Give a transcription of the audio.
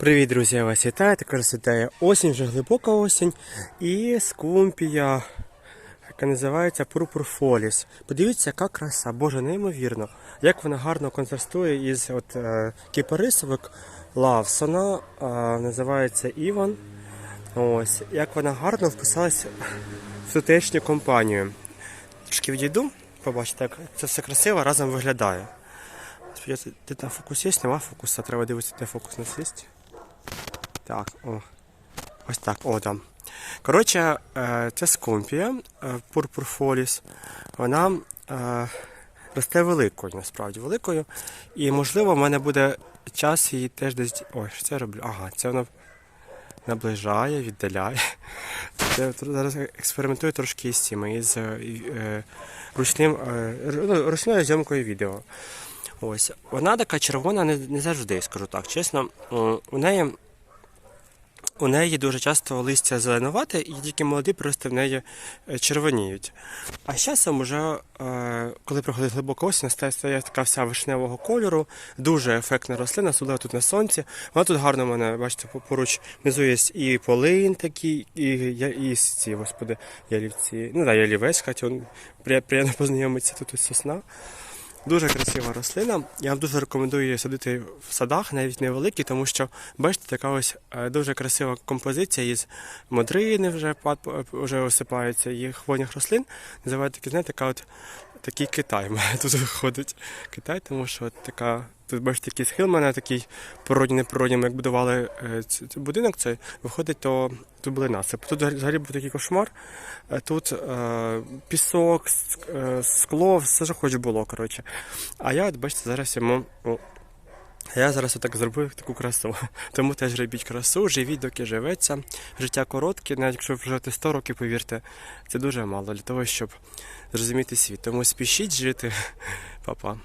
Привіт, друзі, я вас вітаю. Тепер світає осінь, вже глибока осінь. І скумпія, яка називається Purpurfolis. Подивіться, яка краса, боже, неймовірно. Як вона гарно контрастує із от, е, кіпарисовик Лавсона, е, називається Іван. Ось, як вона гарно вписалася в тутешню компанію. Трішки відійду, побачите, як це все красиво разом виглядає. Де там фокус є? Нема фокуса, треба дивитися, де фокус нас є. Так, о. Ось так, о, там. Коротше, е, це скумпія пурпурфоліс. Вона е, росте великою, насправді великою. І, можливо, в мене буде час її теж десь. Ой, що це роблю? Ага, це вона наближає, віддаляє. Це зараз експериментую трошки із цими, із е, е, ручним, е, ну, ручною зйомкою відео. Ось. Вона така червона не завжди, скажу так. Чесно, у неї. У неї дуже часто листя зеленувате, і тільки молоді просто в неї е, червоніють. А з часом, уже, е, коли проходить глибока осінь, стає, така вся вишневого кольору, дуже ефектна рослина, особливо тут на сонці. Вона тут гарно в мене, бачите, поруч внизу є і полин такий, і, я- і ці, господи, ялівці. Ну так, ялівець, хоча він при- приємно познайомитися тут ось сосна. Дуже красива рослина. Я вам дуже рекомендую її садити в садах, навіть невеликі, тому що бачите, така ось е, дуже красива композиція із модрини вже пад- вже осипаються, і хвойних рослин. Називають такі, знаєте, така от такий Китай тут виходить. Китай, тому що от така. Тут бачите, такий схил в мене такий породній ми як будували е, будинок цей, виходить, то тут були насипи. Тут взагалі був такий кошмар. Е, Тут е, пісок, е, скло, все що хоч було, коротше. А я, от бачите, зараз йому. Я зараз отак зробив таку красу. Тому теж робіть красу, живіть, доки живеться. Життя коротке, навіть якщо ви проживете 100 років, повірте, це дуже мало для того, щоб зрозуміти світ. Тому спішіть жити, Па-па.